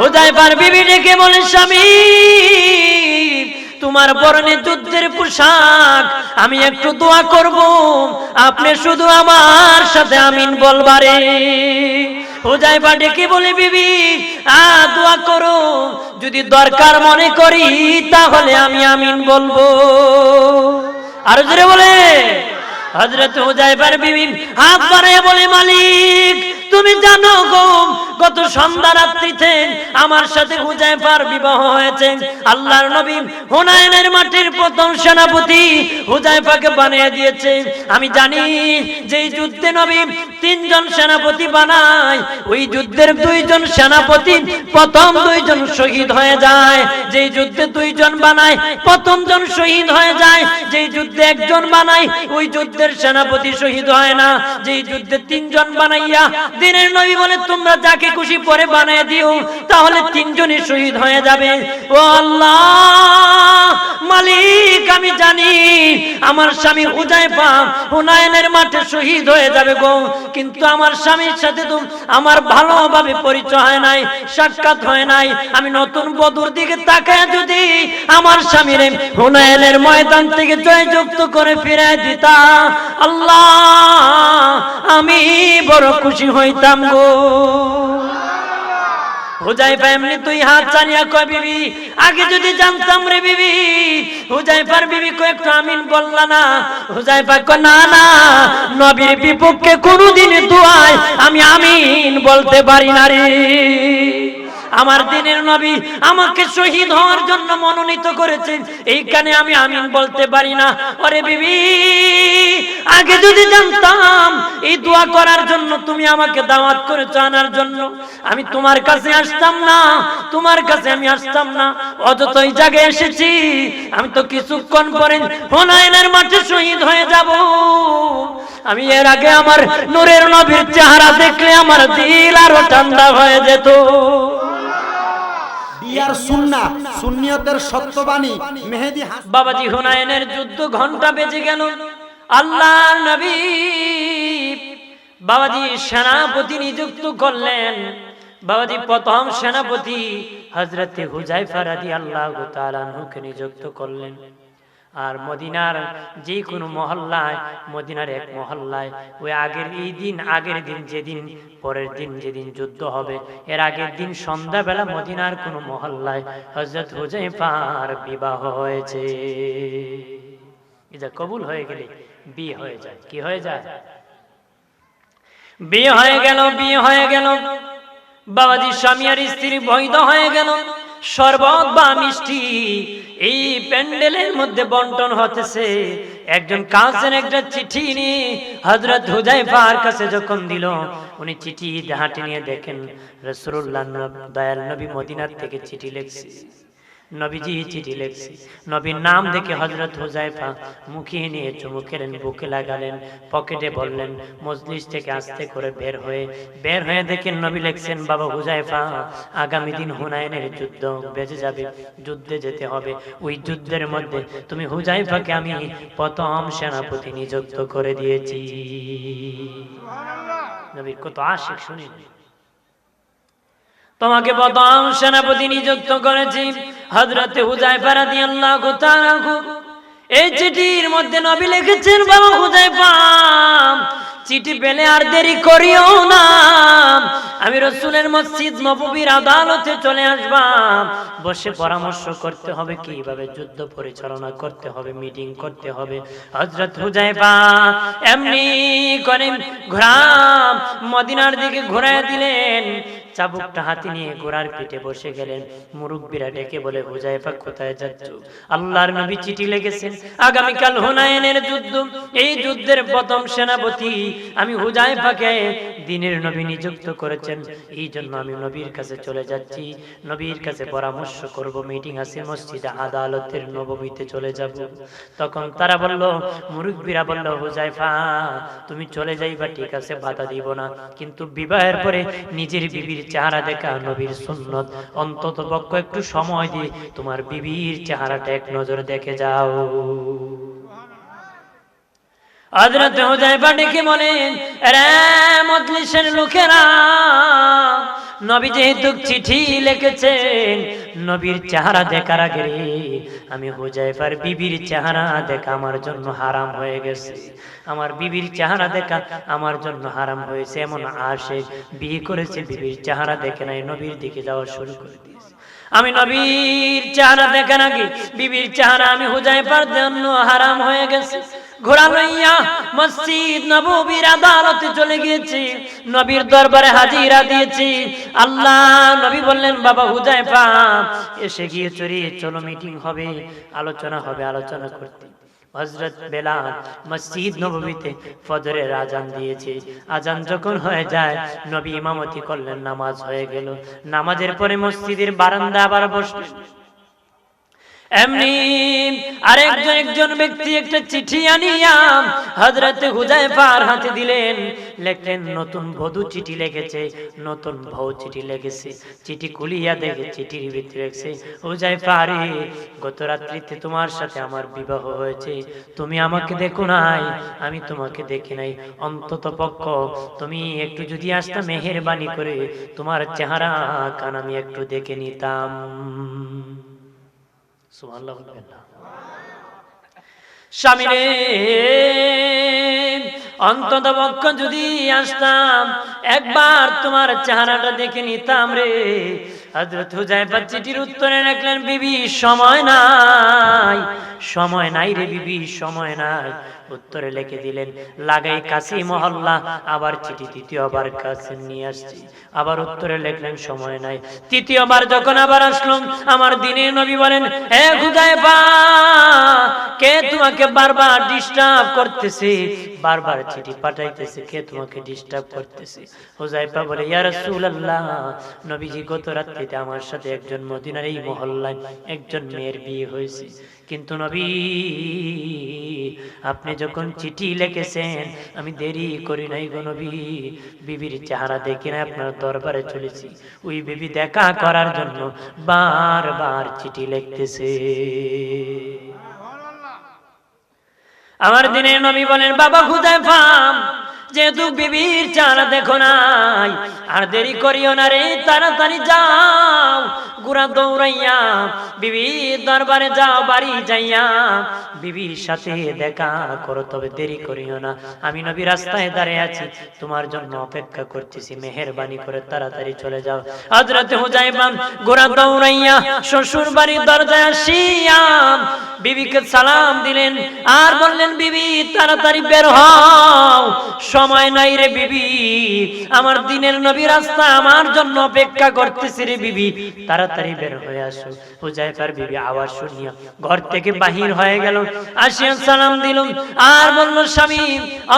হুজাইফার বিবি ডেকে বলে স্বামী, তোমার বরণে যুদ্ধের পোশাক আমি একটু দোয়া করব। আপনি শুধু আমার সাথে আমিন বলবারে। হুজাইফা ডেকে বলে, বিবি, আ, দোয়া করো। যদি দরকার মনে করি, তাহলে আমি আমিন বলব। আর জোরে বলে হজরত হুজাইফার বিবি হাত বাড়ায় বলে, মালিক তুমি জানো গো, গত সন্ধ্যা রাত্রিতে আমার সাথে হুজাইফার বিবাহ হয়েছে। আল্লাহর নবী হুনায়নের মাটির প্রথম সেনাপতি হুজাইফাকে বানিয়ে দিয়েছে। আমি জানি যে যুদ্ধে নবী তিনজন সেনাপতি বানায়, ওই যুদ্ধের দুইজন সেনাপতি প্রথম দুইজন শহীদ হয়ে যায়। যেই যুদ্ধে দুইজন বানায়, প্রথম জন শহীদ হয়ে যায়। যেই যুদ্ধে একজন বানায়, ওই যুদ্ধের সেনাপতি শহীদ হয় না। যেই যুদ্ধে তিনজন বানাইয়া দিনের নবী বলে, তোমরা যাকে খুশি পরে বানিয়ে দিও, তাহলে তিনজনই শহীদ হয়ে যাবে। ও আল্লাহ, মালিক, আমি জানি আমার স্বামী হুজাইফা হুনায়নের মাঠে শহীদ হয়ে যাবে গো, কিন্তু আমার স্বামীর সাথে তো আমার ভালোভাবে পরিচয় হয় নাই, সাক্ষাৎ হয় নাই। আমি নতুন বধুর দিকে তাকায় যদি আমার স্বামীর হুনায়নের ময়দান থেকে জয়যুক্ত করে ফিরে দিতা। আল্লাহ, আমি বড় খুশি হইতাম গো। আমি আমিন বলতে পারি না রে। আমার দিনের নবী আমাকে শহীদ হওয়ার জন্য মনোনীত করেছেন, এইখানে আমি আমিন বলতে পারি না। ওরে বিবি আগে যদি জানতাম এই দোয়া করার জন্য তুমি আমাকে দাওয়াত করেছ আনার জন্য। আমি তোমার কাছে আসতাম না তোমার কাছে আমি আসতাম না। অযথই জায়গায় এসেছি আমি তো কিছুক্ষণ পরে হোনায়নের মাঠে শহীদ হয়ে যাব। আমি এর আগে আমার নূরের নবীর চেহারা দেখলে আমার দিল আরও ঠান্ডা হয়ে যেত। বিয়ার সুন্না সুন্নিয়তের সত্যবাণী মেহেদি বাবাজি হুনায়নের যুদ্ধ ঘণ্টা বেজে গেল। আল্লাহ নবী বাবাজি সেনাপতি নিযুক্ত করলেন। বাবাজি প্রথম সেনাপতি হজরতে হুজাইফা রাদি আল্লাহ তাআলাকে নিযুক্ত করলেন। আর মদিনার যে কোনো মহল্লায়, মদিনার এক মহল্লায়, ওই আগের এই দিন, আগের দিন যেদিন, পরের দিন যেদিন যুদ্ধ হবে, এর আগের দিন সন্ধ্যাবেলা মদিনার কোনো মহল্লায় হজরত হুজাইফার বিবাহ হয়েছে। এটা কবুল হয়ে গেলে বিয়ে হয়ে যায়। কি হয়ে যায়? বিয়ে হয়ে গেল বিয়ে হয়ে গেল। বাবাজি স্বামী আর স্ত্রী বৈধ হয়ে গেল। শরবত বা মিষ্টি এই প্যান্ডেলের মধ্যে বন্টন হতেছে। একজন কাছের একটা চিঠি নিয়ে। হজরত হুজাইফার কাছে যখন দিল, উনি চিঠি হাতে নিয়ে দেখেন রসুল্লাহ দয়াল নবী মদিনার থেকে চিঠি লিখছে। নবীজি চিঠি লেখছে। নবীর নাম দেখে হজরত হুজাইফা মুখিয়ে নিয়ে চুমু খেলেন বুকে লাগালেন পকেটে বললেন মজলিস থেকে আস্তে করে বের হয়ে বের হয়ে দেখেন নবী লেখছেন বাবা হুজাইফা আগামী দিন হুনায়নের যুদ্ধ বেঁচে যাবে যুদ্ধে যেতে হবে। ওই যুদ্ধের মধ্যে তুমি হুজাইফাকে আমি প্রথম সেনাপতি নিযুক্ত করে দিয়েছি। নবীর কত আশিক শুনি তোমাকে প্রথম সেনাপতি নিযুক্ত করেছি হজরতে হুজাইফা রাদিয়াল্লাহু তাআলা। এই চিঠির মধ্যে নবী লিখেছেন, বাবা হুজাইফা চিঠি পেলে আর দেরি করিও না। আমি রসুলের মসজিদ নববীর আদালতে চলে আসবাম বসে পরামর্শ করতে হবে, কীভাবে যুদ্ধ পরিচালনা করতে হবে, মিটিং করতে হবে। হজরত হুজাইফা এমনি করে ঘোরাম মদিনার দিকে ঘোরায় দিলেন। চাবুকটা হাতে নিয়ে ঘোড়ার পিঠে বসে গেলেন। মুরব্বীরা ডেকে বলে, হুজাইফা, কোথায় যাচ্ছ? আল্লাহর নবী চিঠি লিখেছেন, আগামীকাল হুনায়নের যুদ্ধ। এই যুদ্ধের প্রথম সেনাপতি আমি হুজাইফাকে দিনের নবী নিযুক্ত করেছেন। এই জন্য আমি নবীর কাছে চলে যাচ্ছি। নবীর কাছে পরামর্শ করব, মিটিং আছে, মসজিদে আদালতের নবমীতে চলে যাব। তখন তারা বলল মুরব্বীরা বলল, হুজাইফা, তুমি চলে যাইবা, ঠিক আছে, বাধা দিব না। কিন্তু বিবাহের পরে নিজের বিবির চেহারা দেখা নবীর সুন্নত। অন্তত পক্ষ একটু সময় দিয়ে তোমার বিবির চেহারাটা এক নজরে দেখে যাও। হযরত হুজাইফা ডেকে বলেন রে মজলিসের লোকেরা নবী যেহেতু চিঠি লিখেছেন, নবীর চেহারা দেখার আগে আমি হুজাইফার বিবির চেহারা দেখা আমার জন্য হারাম হয়ে গেছে। আমার বিবির চেহারা দেখা আমার জন্য হারাম হয়েছে, এমন আসে বিয়ে করেছে, বিবির চেহারা দেখে নাই, নবীর দিকে যাওয়া শুরু করে দিয়েছে। আমি নবীর চেহারা দেখে নাকি বিবির চেহারা আমি হুজাইফার জন্য হারাম হয়ে গেছে। মসজিদ নববীর আদালতে চলে গিয়েছি। নবীর দরবারে হাজিরা দিয়েছি। আল্লাহ নবী বললেন, বাবা হুজাইফা এসে গিয়ে চুরি চলো, মিটিং হবে, আলোচনা হবে, আলোচনা করতে। হজরত মসজিদ নববীতে ফজরের আজান দিয়েছে। আজান যখন হয়ে যায়, নবী ইমামতি করলেন, নামাজ হয়ে গেল। নামাজের পরে মসজিদের বারান্দা আবার বসলেন। এমনি আরেকজন একজন ব্যক্তি একটা চিঠি আনিয়া হজরত হুজাইফার হাতে দিলেন, লেখলেন, নতুন বধূ চিঠি লিখেছে নতুন বউ চিঠি লিখেছে চিঠি কুলিয়া দেখে চিঠির ভিতরে লেখছে হুজাইফা রে গত রাত্রিতে তোমার সাথে আমার বিবাহ হয়েছে, তুমি আমাকে দেখো নাই, আমি তোমাকে দেখি নাই, অন্তত পক্ষ তুমি একটু যদি আসতা মেহেরবানি করে তোমার চেহারা কান আমি একটু দেখে নিতাম। সুবহানাল্লাহ অন্তত পক্ষ যদি আসতাম, একবার তোমার চেহারাটা দেখে নিতাম রে। হজরত হুজাইফা চিঠির উত্তরে রাখলেন, বিবি, সময় নাই। সময় নাই রে, বিবি, সময় নাই। উত্তরে লিখে দিলেন, লাগাই কাশি মহল্লা, আবার চিঠি তৃতীয়বার কাছে নিয়ে আসছি। আবার উত্তরে লিখলেন, সময় নাই। তৃতীয়বার যখন আবার আসলাম, আমার দিনে নবী বলেন হে হুজাইফা কে তোমাকে বারবার ডিস্টার্ব করতেছে? বারবার চিঠি পাঠাইতেছে, কে তোমাকে ডিস্টার্ব করতেছে? হুজাইফা বলে, ইয়া রাসূলুল্লাহ, নবীজি গত রাত্রিতে আমার সাথে একজন মদিনার এই মহল্লায় একজন মেয়ের বিয়ে হয়েছে। কিন্তু নবী, আপনি যখন চিঠি লিখেছেন, আমি দেরি করি নাই গো নবী। বিবির চেহারা দেখি না আপনার দরবারে চলেছি। ওই বিবি দেখা করার জন্য বারবার চিঠি লিখতেছে। আমার দিনে নবী বলেন, বাবা খুদায় ফাম যেহেতু বিবির চারা দেখো নাই, আর দেরি করিও না রে, তাড়াতাড়ি যাও। গুড়া দৌড়াইয়া বিবির দরবারে যাও, বাড়ি যাইয়া বিবির সাথে দেখা করো, তবে দেরি করিও না। আমি নবী রাস্তায় দাঁড়িয়ে আছি, তোমার জন্য অপেক্ষা করতেছি, মেহেরবানি করে তাড়াতাড়ি চলে যাও। হযরত হুজাইফান গোড়া দৌড়াইয়া শ্বশুর বাড়ির দরজায় আসিয়া বিবিকে সালাম দিলেন, আর বললেন, বিবি, তাড়াতাড়ি বের হও। সময় নাই রে বিবি, আমার দিনের নবী রাস্তা আমার জন্য অপেক্ষা করতেছি রে বিবি। তাড়াতাড়ি বের হয়ে আসো। হুজাইফার বিবি আওয়াজ শুনিয়া ঘর থেকে বাহির হয়ে গেল। আসিয়া সালাম দিল আর বলল, স্বামী,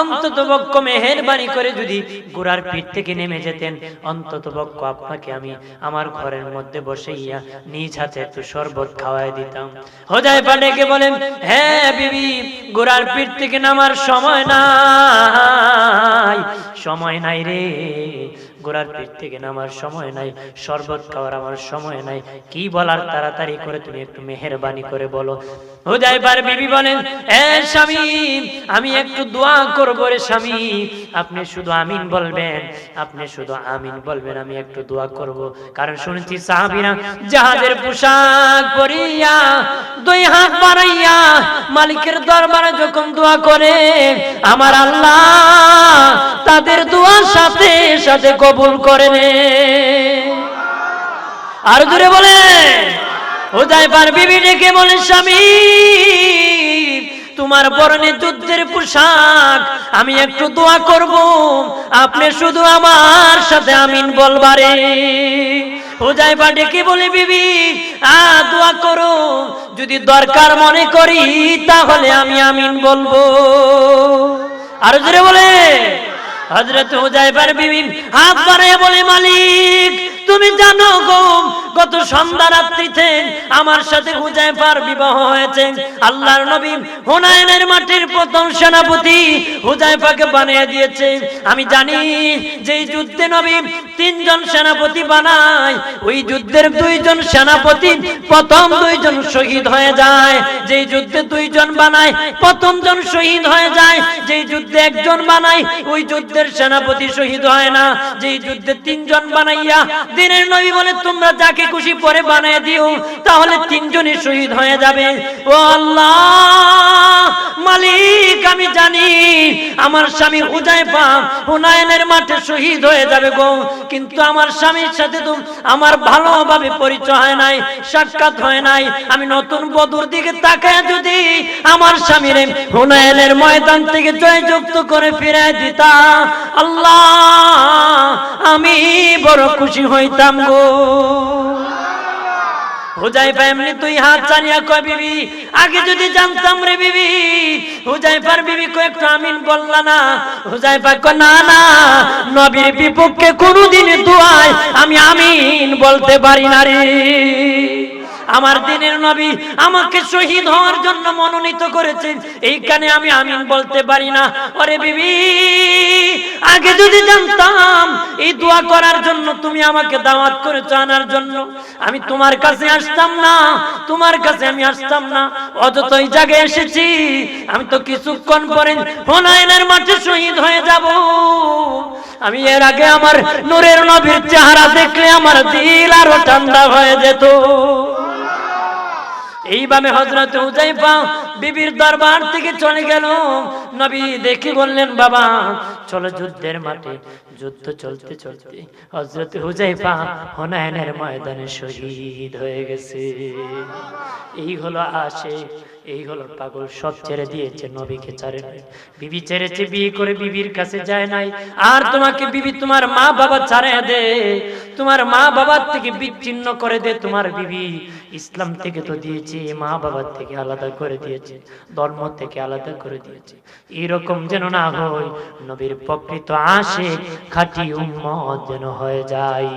অন্তত পক্ষ মেহেরবানি করে যদি গোড়ার পিঠ থেকে নেমে যেতেন, অন্তত পক্ষ আপনাকে আমি আমার ঘরের মধ্যে বসেইয়া নিজ হাতে একটু শরবত খাওয়াই দিতাম। হোজাইফা ডেকে বলেন হ্যাঁ বিবি গোড়ার পিঠ থেকে নামার সময় নাই সময় নাই রে। গোড়ার পিঠ থেকে নামার সময় নাই, শরবত খাওয়ার আমার সময় নাই। কি বলার তাড়াতাড়ি করে তুমি একটু মেহেরবানি করে বলো। জাহাজের পোশাক পরিয়া, দুই হাত বাড়াইয়া মালিকের দরবারে যখন দোয়া করে, আমার আল্লাহ তাদের দোয়ার সাথে সাথে কবুল করে নে। আর জোরে বলে হুদাইফার বিবি ডেকে বলে স্বামী? তোমার পরনে যুদ্ধের পোশাক, আমি একটু দোয়া করব। আপনি শুধু আমার সাথে আমিন বলবারে। হুজাইফা ডেকে বলে, বিবি, আ, দোয়া করো। যদি দরকার মনে করি, তাহলে আমি আমিন বলব। আর জোরে বলে হজরত হুজাইফার বিবি হাত বাড়ায় বলে মালিক তুমি জানো গো গত সন্ধ্যা রাত্রিতে আমার সাথে হুজাইফার বিবাহ হয়েছে। আল্লাহর নবী হুনায়নের মাটির প্রথম সেনাপতি হুজাইফাকে বানিয়ে দিয়েছে। আমি জানি যে যুদ্ধে নবী তিনজন সেনাপতি বানায়, ওই যুদ্ধের দুইজন সেনাপতি প্রথম দুইজন শহীদ হয়ে যায়। যেই যুদ্ধে দুইজন বানায় প্রথম জন শহীদ হয়ে যায়। যেই যুদ্ধে একজন বানায়, ওই যুদ্ধের সেনাপতি শহীদ হয় না। যেই যুদ্ধে তিনজন বানাইয়া দিনের নবী বলে, তোমরা যাকে খুশি পরে বানায় দিও, তাহলে তিনজনই শহীদ হয়ে যাবে। ও আল্লাহ, মালিক, আমি জানি আমার স্বামী হুজাইফা হুনায়নের মাঠে শহীদ হয়ে যাবে গো। কিন্তু আমার স্বামীর সাথে তো আমার ভালোভাবে পরিচয় হয় নাই, সাক্ষাৎ হয় নাই। আমি নতুন বধুর দিকে তাকায় যদি আমার স্বামীর হুনায়নের ময়দান থেকে জয়যুক্ত করে ফিরে দিতা। আল্লাহ, আমি বড় খুশি হইতাম গো। হুজাইফা তুই হাত বিবি, আগে যদি জানতাম রে বিবি বিবি আমিন না। না বিপক্ষে আমি আমিন বলতে পারি না রে। আমার দিনের নবী আমাকে শহীদ হওয়ার জন্য মনোনীত করেছেন এইখানে আমি আমিন বলতে পারি না। ওরে বিবি আগে যদি জানতাম, এই দোয়া করার জন্য তুমি আমাকে দাওয়াত করেছ আনার জন্য। আমি তোমার কাছে আসতাম না, তোমার কাছে আমি আসতাম না। অযথা এই জায়গায় এসেছি, আমি তো কিছুক্ষণ পরে হোনাইনের মাঠে শহীদ হয়ে যাব। আমি এর আগে আমার নূরের নবীর চেহারা দেখলে আমার দিল আরও ঠান্ডা হয়ে যেত। এইভাবে হজরত হুজাইফা বিবির দরবার থেকে চলে গেল। নবী দেখে বললেন, বাবা, চলো যুদ্ধের মাঠে। যুদ্ধ চলতে চলতে হজরত হুজাইফা হুনায়নের ময়দানে শহীদ হয়ে গেছে। এই হলো আসে এই হলো পাগল সব ছেড়ে দিয়েছে নবীকে ছাড়ে নাই। বিবি ছেড়েছে বিয়ে করে বিবির কাছে যায় নাই। আর তোমাকে বিবি তোমার মা বাবা ছাড়ে দে। তোমার মা বাবার থেকে বিচ্ছিন্ন করে দে তোমার বিবি। ইসলাম থেকে তো দিয়েছে মা বাবার থেকে আলাদা করে দিয়েছে ধর্ম থেকে আলাদা করে দিয়েছে। এরকম যেন না হয় নবীর প্রকৃত আসে খাঁটি উম্মত যেন হয়ে যায়।